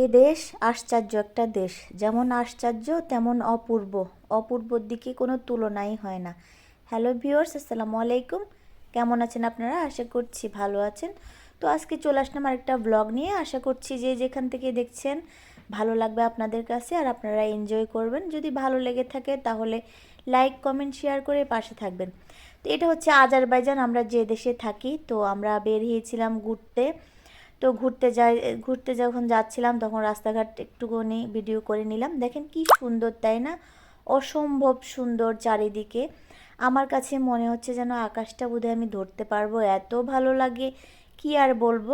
এ দেশ আশ্চর্য একটা দেশ। যেমন আশ্চর্য, তেমন অপূর্ব। অপূর্বর দিকে কোনো তুলনাই হয় না। হ্যালো ভিউয়ার্স, আসসালামু আলাইকুম। কেমন আছেন আপনারা? আশা করছি ভালো আছেন। তো আজকে চলে আসলাম আরেকটা ব্লগ নিয়ে। আশা করছি যে যেখান থেকে দেখছেন ভালো লাগবে আপনাদের কাছে আর আপনারা এনজয় করবেন। যদি ভালো লেগে থাকে তাহলে লাইক কমেন্ট শেয়ার করে পাশে থাকবেন। তো এটা হচ্ছে আজারবাইজান। আমরা যে দেশে থাকি, তো আমরা বেরিয়েছিলাম ঘুরতে। তো ঘুরতে যাই ঘুরতে যখন যাচ্ছিলাম তখন রাস্তাঘাট একটুখানি ভিডিও করে নিলাম। দেখেন কি সুন্দর, তাই না? অসম্ভব সুন্দর চারিদিকে। আমার কাছে মনে হচ্ছে যেন আকাশটা বোধহয় আমি ধরতে পারব। এত ভালো লাগে, কি আর বলব?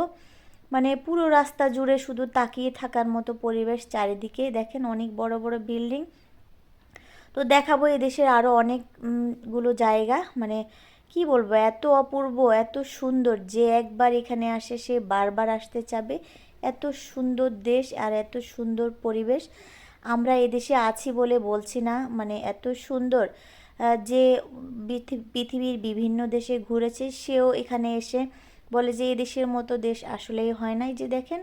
মানে পুরো রাস্তা জুড়ে শুধু তাকিয়ে থাকার মতো পরিবেশ চারিদিকে। দেখেন অনেক বড় বড় বিল্ডিং তো দেখাবো এদেশের আরও অনেকগুলো জায়গা। মানে কি বলব, এত অপূর্ব, এত সুন্দর। যে একবার এখানে আসে, সে বারবার আসতে চাবে। এত সুন্দর দেশ আর এত সুন্দর পরিবেশ। আমরা এদেশে আছি বলে বলছি না মানে এত সুন্দর যে পৃথিবীর বিভিন্ন দেশে ঘুরেছে, সেও এখানে এসে বলে যে এদেশের মতো দেশ আসলেই হয় নাই যে দেখেন।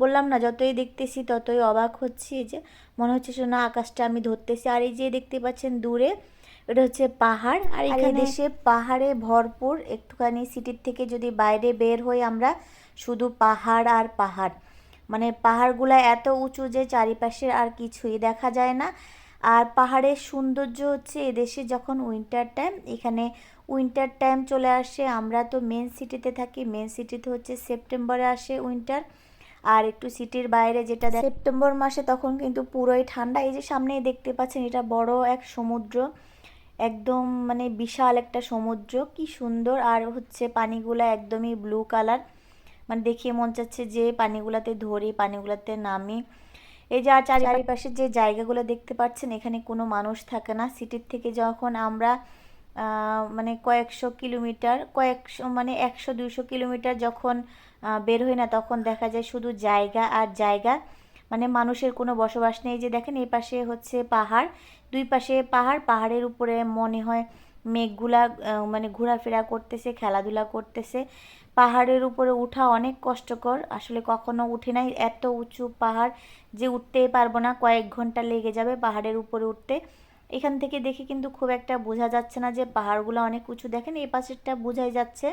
বললাম না, যতই দেখতেছি ততই অবাক হচ্ছি, যে মনে হচ্ছে শোনা আকাশটা আমি ধরতেছি। আর এই যে দেখতে পাচ্ছেন দূরে এটা হচ্ছে পাহাড়। আর এখানে দেশে পাহাড়ে ভরপুর একটুখানি সিটির থেকে যদি বাইরে বের হই আমরা শুধু পাহাড় আর পাহাড়। মানে পাহাড়গুলো এত উঁচু যে চারিপাশে আর কিছুই দেখা যায় না। আর পাহাড়ের সৌন্দর্য হচ্ছে এদেশে যখন উইন্টার টাইম এখানে উইন্টার টাইম চলে আসে আমরা তো মেন সিটিতে থাকি মেন সিটিতে হচ্ছে সেপ্টেম্বরে আসে উইন্টার আর একটু সিটির বাইরে যেটা সেপ্টেম্বর মাসে তখন কিন্তু পুরোই ঠান্ডা। এই যে সামনে দেখতে পাচ্ছেন এটা বড় এক সমুদ্র। একদম মানে বিশাল একটা সমুদ্র। কি সুন্দর। আর হচ্ছে পানিগুলো একদমই ব্লু কালার মানে দেখিয়ে মন চাচ্ছে যে পানিগুলাতে ধরে, পানিগুলাতে নামি। এই যে আর চারিপাশের যে জায়গাগুলো দেখতে পাচ্ছেন, এখানে কোনো মানুষ থাকে না। সিটির থেকে যখন আমরা মানে কয়েকশো কিলোমিটার, কয়েকশো মানে একশো, দুইশো কিলোমিটার যখন বের হই না, তখন দেখা যায় শুধু জায়গা আর জায়গা। মানে মানুষের কোনো বসবাস নেই। যে দেখেন, এই পাশে হচ্ছে পাহাড়। দুই পাশে পাহাড়, পাহাড়ের উপরে মনে হয় মেঘগুলা মানে ঘোরাফেরা করতেছে, খেলাধুলা করতেছে। পাহাড়ের উপরে উঠা অনেক কষ্টকর, আসলে কখনো উঠে নাই। এত উঁচু পাহাড় যে উঠতেই পারব না, কয়েক ঘণ্টা লেগে যাবে পাহাড়ের উপরে উঠতে। এখান থেকে দেখে কিন্তু খুব একটা বোঝা যাচ্ছে না যে পাহাড়গুলো অনেক উঁচু। দেখেন এই পাশেরটা বোঝাই যাচ্ছে।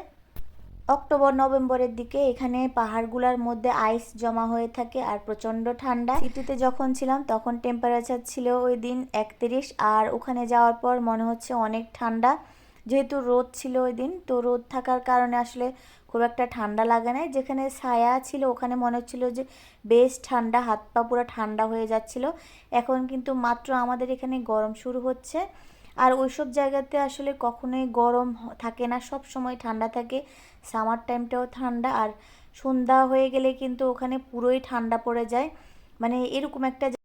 অক্টোবর, নভেম্বরের দিকে এখানে পাহাড়গুলোর মধ্যে আইস জমা হয়ে থাকে আর প্রচণ্ড ঠান্ডা। সিটিতে যখন ছিলাম, তখন টেম্পারেচার ছিল ওই দিন একত্রিশ আর ওখানে যাওয়ার পর মনে হচ্ছে অনেক ঠান্ডা। যেহেতু রোদ ছিল ওই দিন, তো রোদ থাকার কারণে আসলে খুব একটা ঠান্ডা লাগে নাই। যেখানে ছায়া ছিল, ওখানে মনে হচ্ছিল যে বেশ ঠান্ডা, হাত পা পুরো ঠান্ডা হয়ে যাচ্ছিল। এখন কিন্তু মাত্র আমাদের এখানে গরম শুরু হচ্ছে। আর ওই সব জায়গাতে আসলে কখনোই গরম থাকে না, সব সময় ঠান্ডা থাকে। সামার টাইমটাও ঠান্ডা আর সন্ধ্যা হয়ে গেলে কিন্তু ওখানে পুরোই ঠান্ডা পড়ে যায়। মানে এরকম একটা